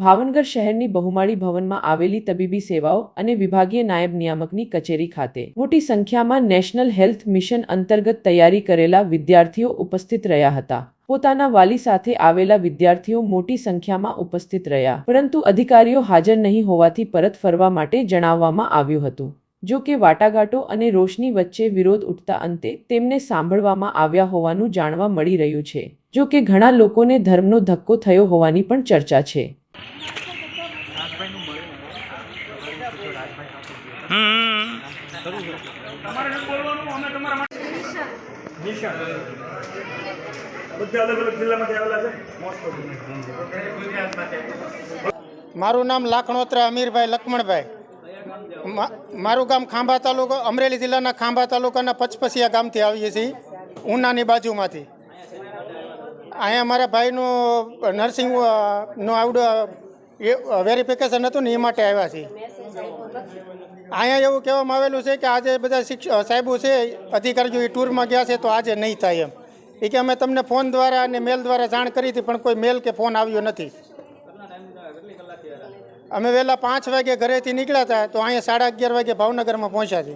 ભાવનગર શહેરની બહુમાળી ભવનમાં આવેલી તબીબી સેવાઓ અને વિભાગીય નાયબ નિયામકની કચેરી ખાતે મોટી સંખ્યામાં નેશનલ હેલ્થ મિશન અંતર્ગત તૈયારી કરેલા વિદ્યાર્થીઓ ઉપસ્થિત રહ્યા હતા. પોતાના વાલી સાથે આવેલા વિદ્યાર્થીઓ મોટી સંખ્યામાં ઉપસ્થિત રહ્યા, પરંતુ અધિકારીઓ હાજર નહીં હોવાથી પરત ફરવા માટે જણાવવામાં આવ્યું હતું. જો કે વાટાઘાટો અને રોશની વચ્ચે વિરોધ ઉઠતા અંતે તેમને સાંભળવામાં આવ્યા હોવાનું જાણવા મળી રહ્યું છે. જો કે ઘણા લોકોને ધર્મનો ધક્કો થયો હોવાની પણ ચર્ચા છે. મારું નામ લાખણોત્રા અમીરભાઈ લક્ષ્મણભાઈ. મારું ગામ ખાંભા તાલુકો અમરેલી જિલ્લાના ખાંભા તાલુકાના પચપસિયા ગામથી આવીએ છીએ ઉનાની બાજુમાંથી. અહીંયા મારા ભાઈનું નર્સિંગ અ, આવડું વેરિફિકેશન હતું ને એ માટે આવ્યા છીએ. અહીંયા એવું કહેવામાં આવેલું છે કે આજે બધા શિક્ષ, સાહેબો છે, અધિકારીઓ એ ટૂરમાં ગયા છે તો આજે નહીં થાય એમ. એ કે અમે તમને ફોન દ્વારા અને મેલ દ્વારા જાણ કરી હતી, પણ કોઈ મેલ કે ફોન આવ્યો નથી. અમે વહેલા પાંચ વાગે ઘરેથી નીકળ્યા હતા, તો અહીંયા સાડા અગિયાર વાગે ભાવનગરમાં પહોંચ્યા છે